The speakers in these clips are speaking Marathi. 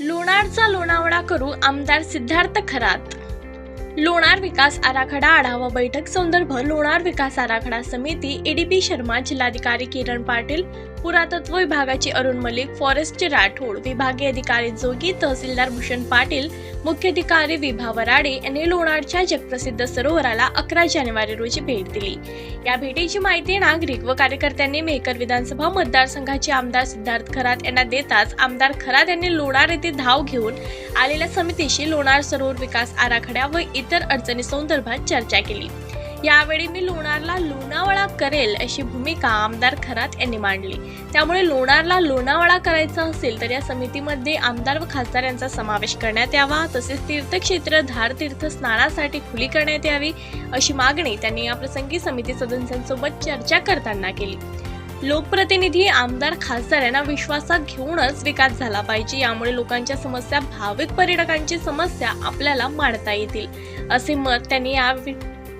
लोणारचा लोणावळा करू आमदार सिद्धार्थ खरात. लोणार विकास आराखडा आढावा बैठक संदर्भ लोणार विकास आराखडा समिती एडीपी शर्मा जिल्हाधिकारी किरण पाटील पुरातत्व विभागाचे अरुण मलिक फॉरेस्टचे राठोड विभागीय अधिकारी जोगी तहसीलदार भूषण पाटील मुख्याधिकारी विभा वराडे यांनी लोणारच्या जगप्रसिद्ध सरोवराला अकरा जानेवारी रोजी भेट दिली. या भेटीची माहिती नागरिक व कार्यकर्त्यांनी मेहकर विधानसभा मतदारसंघाचे आमदार सिद्धार्थ खरात यांना देताच आमदार खरात यांनी लोणार येथे धाव घेऊन आलेल्या समितीशी लोणार सरोवर विकास आराखड्या व इतर अडचणी संदर्भात चर्चा केली. यावेळी मी लोणारला लोणावळा करेल अशी भूमिका आमदार खरात यांनी मांडली. त्यामुळे लोणारला लोणावळा करायचा असेल तर या समितीमध्ये आमदार व खासदार यांचा समावेश करण्यात यावा तसेच तीर्थक्षेत्र धार तीर्थ स्नानासाठी खुली करण्यात यावी अशी मागणी त्यांनी या प्रसंगी समिती सदस्यांसोबत चर्चा करताना केली. लोकप्रतिनिधी आमदार खासदार यांना विश्वासात घेऊनच विकास झाला पाहिजे यामुळे लोकांच्या समस्या भाविक पर्यटकांची समस्या आपल्याला मांडता येतील असे मत त्यांनी या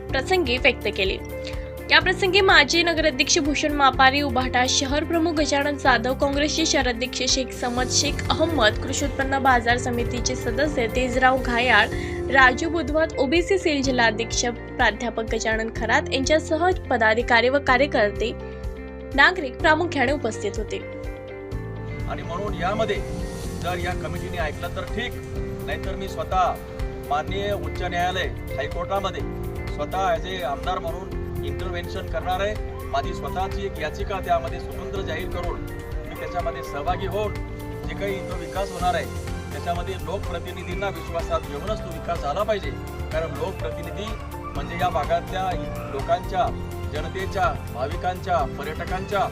प्रसंगी व्यक्त केली. या प्रसंगी माजी नगराध्यक्ष भूषण मापारी उभाटा शहर प्रमुख गजानन जाधव काँग्रेसचे शहराध्यक्ष शेख समद शेख अहमद कृषी उत्पन्न बाजार समितीचे सदस्य तेजराव घायाळ राजू बुधवत ओबीसी सेल जिल्हाध्यक्ष प्राध्यापक गजानन खरात यांच्यासह पदाधिकारी व कार्यकर्ते नागरिक प्रामुख्याने उपस्थित होते. आणि म्हणून यामध्ये जर या कमिटीने ऐकलं तर ठीक नाहीतर मी स्वतः माननीय उच्च न्यायालय हायकोर्टामध्ये स्वतः ॲज ए आमदार म्हणून इंटरव्हेन्शन करणार आहे. माझी स्वतःची एक याचिका त्यामध्ये स्वतंत्र जाहीर करून मी त्याच्यामध्ये सहभागी होऊन जे काही इथं विकास होणार आहे त्याच्यामध्ये लोकप्रतिनिधींना विश्वासात घेऊनच तो विकास झाला पाहिजे. कारण लोकप्रतिनिधी म्हणजे या भागातल्या लोकांच्या जनतेच्या भाविकांच्या पर्यटकांच्या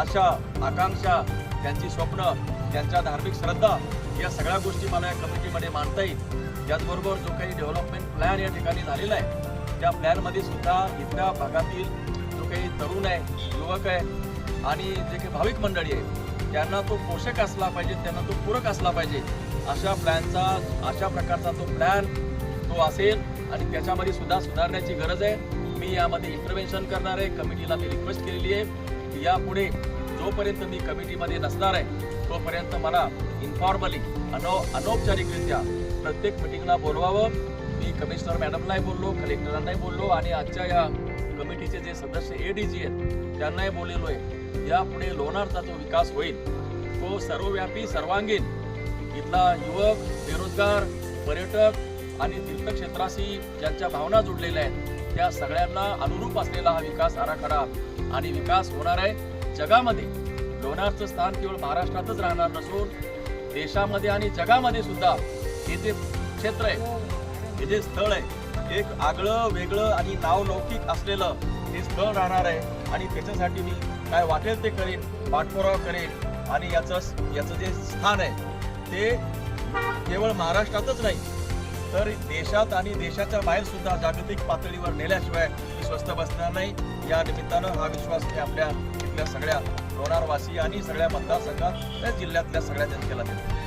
आशा आकांक्षा त्यांची स्वप्न त्यांच्या धार्मिक श्रद्धा या सगळ्या गोष्टी मला या कमिटीमध्ये मांडता येईल. त्याचबरोबर जो काही डेव्हलपमेंट प्लॅन या ठिकाणी झालेला आहे त्या प्लॅनमध्ये सुद्धा इथल्या भागातील जो काही तरुण आहे युवक आहे आणि जे काही भाविक मंडळी आहे त्यांना तो पोषक असला पाहिजे त्यांना तो पूरक असला पाहिजे अशा प्लॅनचा अशा प्रकारचा तो प्लॅन तो असेल आणि त्याच्यामध्ये सुद्धा सुधारण्याची गरज आहे. मी यामध्ये इंटरव्हेन्शन करणार आहे. कमिटीला मी रिक्वेस्ट केलेली आहे. की यापुढे जोपर्यंत मी कमिटीमध्ये नसणार आहे तोपर्यंत मला इन्फॉर्मली अनौ अनौपचारिकरित्या प्रत्येक मिटिंगला बोलवावं. मी कमिशनर मॅडमलाही बोललो कलेक्टरांनाही बोललो आणि आजच्या या कमिटीचे जे सदस्य ए डी जी आहेत त्यांनाही बोललेलो आहे यापुढे लोणारचा जो विकास होईल तो सर्वव्यापी सर्वांगीण इथला युवक बेरोजगार पर्यटक आणि तीर्थक्षेत्राशी ज्यांच्या भावना जुडलेल्या आहेत त्या सगळ्यांना अनुरूप असलेला हा विकास आराखडा आणि विकास होणार आहे. जगामध्ये लोणारचं स्थान केवळ महाराष्ट्रातच राहणार नसून देशामध्ये आणि जगामध्ये सुद्धा हे जे क्षेत्र आहे हे जे स्थळ आहे एक आगळं वेगळं आणि नावलौकिक असलेलं हे स्थळ राहणार आहे. आणि त्याच्यासाठी मी काय वाटेल ते करेन पाठपुरावा करेन. आणि याचं याचं जे स्थान आहे ते केवळ महाराष्ट्रातच नाही तर देशात आणि देशाच्या बाहेर सुद्धा जागतिक पातळीवर नेल्याशिवाय मी स्वस्त बसणार नाही. या निमित्तानं हा विश्वास मी आपल्या इथल्या सगळ्या लोणारवासी आणि सगळ्या मतदारसंघात त्या जिल्ह्यातल्या सगळ्या जनतेला देतो.